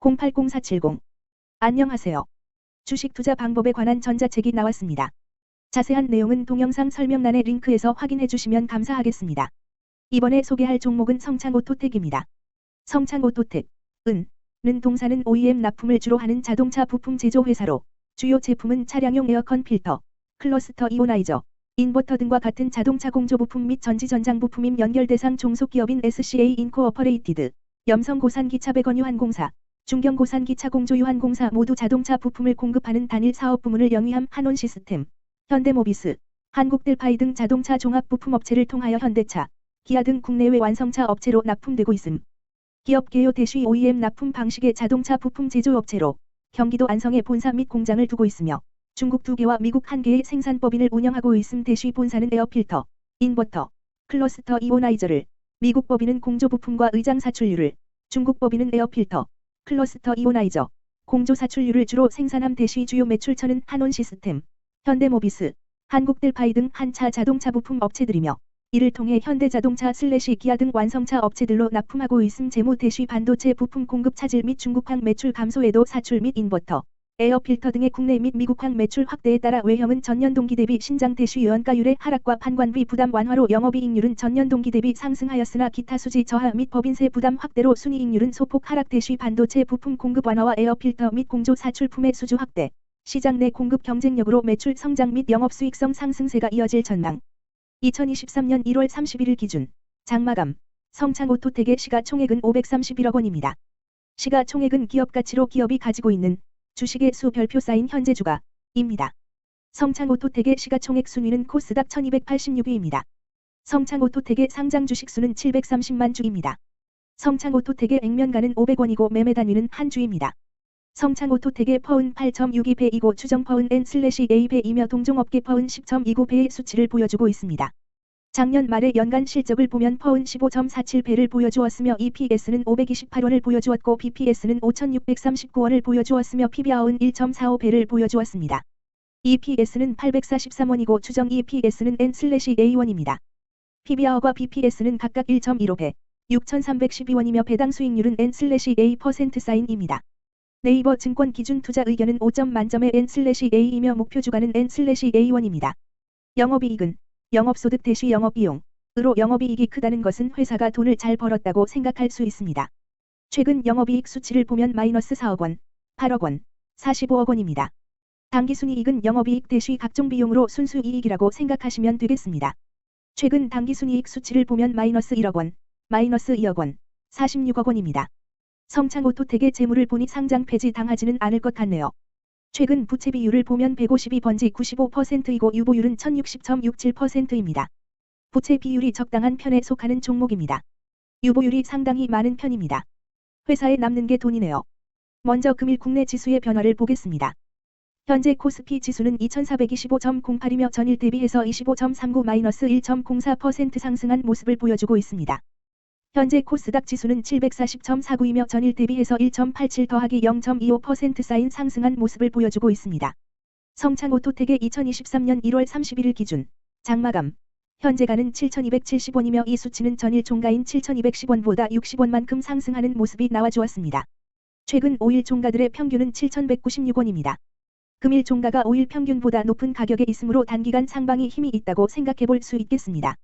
080470 안녕하세요. 주식 투자 방법에 관한 전자책이 나왔습니다. 자세한 내용은 동영상 설명란의 링크에서 확인해 주시면 감사하겠습니다. 이번에 소개할 종목은 성창오토텍입니다. 성창오토텍, 은, 는 동사는 OEM 납품을 주로 하는 자동차 부품 제조 회사로 주요 제품은 차량용 에어컨 필터, 클러스터 이오나이저, 인버터 등과 같은 자동차 공조 부품 및 전지 전장 부품임 연결 대상 종속기업인 SCA 인코어퍼레이티드, 염성고산 기차 배건유한공사, 중경고산 기차 공조유한공사 모두 자동차 부품을 공급하는 단일 사업 부문을 영위함 한온 시스템, 현대모비스, 한국델파이 등 자동차 종합 부품 업체를 통하여 현대차, 기아 등 국내외 완성차 업체로 납품되고 있음. 기업 개요 대시 OEM 납품 방식의 자동차 부품 제조 업체로 경기도 안성에 본사 및 공장을 두고 있으며 중국 두 개와 미국 한 개의 생산법인을 운영하고 있음 대시 본사는 에어필터, 인버터, 클러스터 이오나이저를, 미국 법인은 공조 부품과 의장 사출류를, 중국 법인은 에어필터, 클러스터 이오나이저, 공조 사출류를 주로 생산함 대시 주요 매출처는 한온 시스템, 현대모비스, 한국델파이 등 한차 자동차 부품 업체들이며 이를 통해 현대자동차 슬래시 기아 등 완성차 업체들로 납품하고 있음 재무 대시 반도체 부품 공급 차질 및 중국항 매출 감소에도 사출 및 인버터, 에어필터 등의 국내 및 미국항 매출 확대에 따라 외형은 전년 동기 대비 신장 대시 유연가율의 하락과 판관비 부담 완화로 영업이익률은 전년 동기 대비 상승하였으나 기타 수지 저하 및 법인세 부담 확대로 순이익률은 소폭 하락 대시 반도체 부품 공급 완화와 에어필터 및 공조 사출품의 수주 확대, 시장 내 공급 경쟁력으로 매출 성장 및 영업 수익성 상승세가 이어질 전망. 2023년 1월 31일 기준 장마감 성창오토텍의 시가총액은 531억 원입니다. 시가총액은 기업 가치로 기업이 가지고 있는 주식의 수 별표 쌓인 현재 주가입니다. 성창 오토텍의 시가총액 순위는 코스닥 1286위입니다. 성창 오토텍의 상장 주식수는 730만 주입니다. 성창 오토텍의 액면가는 500원이고 매매 단위는 한 주입니다. 성창 오토텍의 퍼은 8.62배이고 추정 퍼은 N/A배이며 동종업계 퍼은 10.29배의 수치를 보여주고 있습니다. 작년 말의 연간 실적을 보면 퍼은 15.47배를 보여주었으며 EPS는 528원을 보여주었고 BPS는 5,639원을 보여주었으며 PBR은 1.45배를 보여주었습니다. EPS는 843원이고 추정 EPS는 N/A1입니다. PBR과 BPS는 각각 1.15배, 6,312원이며 배당 수익률은 N/A% 사인입니다. 네이버 증권 기준 투자 의견은 5점 만점의 N/A이며 목표 주가는 N/A1입니다. 영업이익은 영업소득 대시 영업비용 으로 영업이익이 크다는 것은 회사가 돈을 잘 벌었다고 생각할 수 있습니다. 최근 영업이익 수치를 보면 마이너스 4억 원, 8억 원, 45억 원입니다. 당기순이익은 영업이익 대시 각종 비용으로 순수이익이라고 생각하시면 되겠습니다. 최근 당기순이익 수치를 보면 마이너스 1억 원, 마이너스 2억 원, 46억 원입니다. 성창 오토텍의 재물을 보니 상장 폐지 당하지는 않을 것 같네요. 최근 부채 비율을 보면 152번지 95%이고 유보율은 1060.67%입니다. 부채 비율이 적당한 편에 속하는 종목입니다. 유보율이 상당히 많은 편입니다. 회사에 남는 게 돈이네요. 먼저 금일 국내 지수의 변화를 보겠습니다. 현재 코스피 지수는 2425.08이며 전일 대비해서 25.39-1.04% 상승한 모습을 보여주고 있습니다. 현재 코스닥 지수는 740.49이며 전일 대비해서 1.87 더하기 0.25% 쌓인 상승한 모습을 보여주고 있습니다. 성창오토텍의 2023년 1월 31일 기준 장마감 현재가는 7,270원이며 이 수치는 전일 종가인 7,210원보다 60원만큼 상승하는 모습이 나와주었습니다. 최근 5일 종가들의 평균은 7,196원입니다. 금일 종가가 5일 평균보다 높은 가격에 있으므로 단기간 상방이 힘이 있다고 생각해 볼 수 있겠습니다.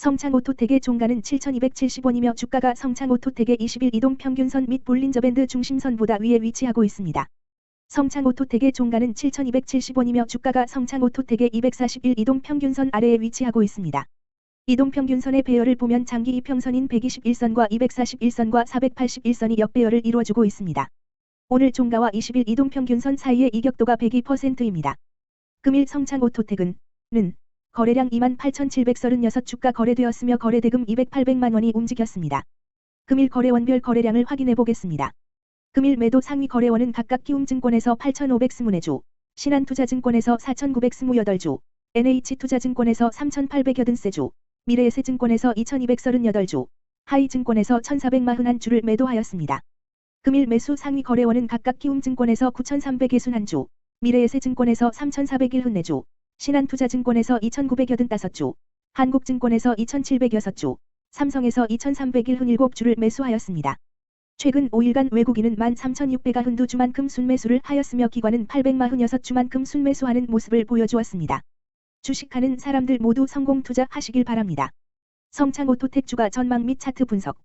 성창 오토텍의 종가는 7,270원이며 주가가 성창 오토텍의 20일 이동 평균선 및 볼린저밴드 중심선보다 위에 위치하고 있습니다. 성창 오토텍의 종가는 7,270원이며 주가가 성창 오토텍의 241 이동 평균선 아래에 위치하고 있습니다. 이동 평균선의 배열을 보면 장기 이평선인 121선과 241선과 481선이 역배열을 이루어주고 있습니다. 오늘 종가와 20일 이동 평균선 사이의 이격도가 102%입니다. 금일 성창 오토텍은 는 거래량 28,736 주가 거래되었으며 거래대금 200-800만 원이 움직였습니다. 금일 거래원별 거래량을 확인해 보겠습니다. 금일 매도 상위 거래원은 각각 키움증권에서 8,524주, 신한투자증권에서 4,928주, NH투자증권에서 3,880주, 미래에셋증권에서 2,238주, 하이증권에서 1,441주를 매도하였습니다. 금일 매수 상위 거래원은 각각 키움증권에서 9,361주, 미래에셋증권에서 3,401주, 신한투자증권에서 2,985주, 한국증권에서 2,706주, 삼성에서 2,301훈 7주를 매수하였습니다. 최근 5일간 외국인은 13,692주만큼 순매수를 하였으며 기관은 846주만큼 순매수하는 모습을 보여주었습니다. 주식하는 사람들 모두 성공 투자하시길 바랍니다. 성창 오토텍 주가 전망 및 차트 분석